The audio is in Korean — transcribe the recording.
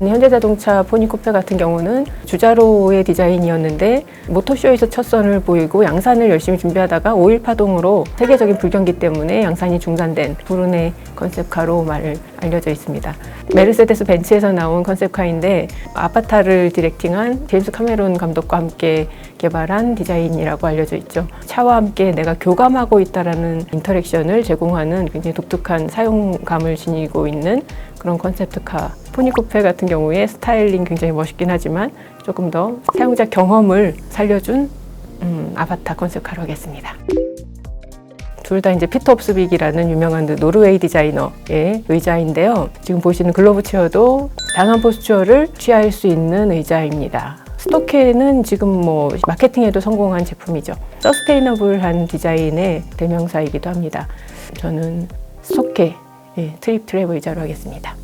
현대자동차 포니코페 같은 경우는 주자로의 디자인이었는데 모터쇼에서 첫 선을 보이고 양산을 열심히 준비하다가 5일 파동으로 세계적인 불경기 때문에 양산이 중단된 불운의 컨셉카로 말 알려져 있습니다. 메르세데스 벤츠에서 나온 컨셉카인데 아바타를 디렉팅한 제임스 카메론 감독과 함께 개발한 디자인이라고 알려져 있죠. 차와 함께 내가 교감하고 있다라는 인터랙션을 제공하는 굉장히 독특한 사용감을 지니고 있는 그런 컨셉트카. 포니코페 같은 경우에 스타일링 굉장히 멋있긴 하지만 조금 더 사용자 경험을 살려준 음, 아바타 컨셉카로 하겠습니다. 둘 다 이제 피터 옵스빅이라는 유명한 그 노르웨이 디자이너의 의자인데요. 지금 보시는 글로브 체어도 다양한 포스처를 취할 수 있는 의자입니다. 스토케는 지금 뭐 마케팅에도 성공한 제품이죠. 서스테이너블한 디자인의 대명사이기도 합니다. 저는 스토케 예, 트립 트랩 의자로 하겠습니다.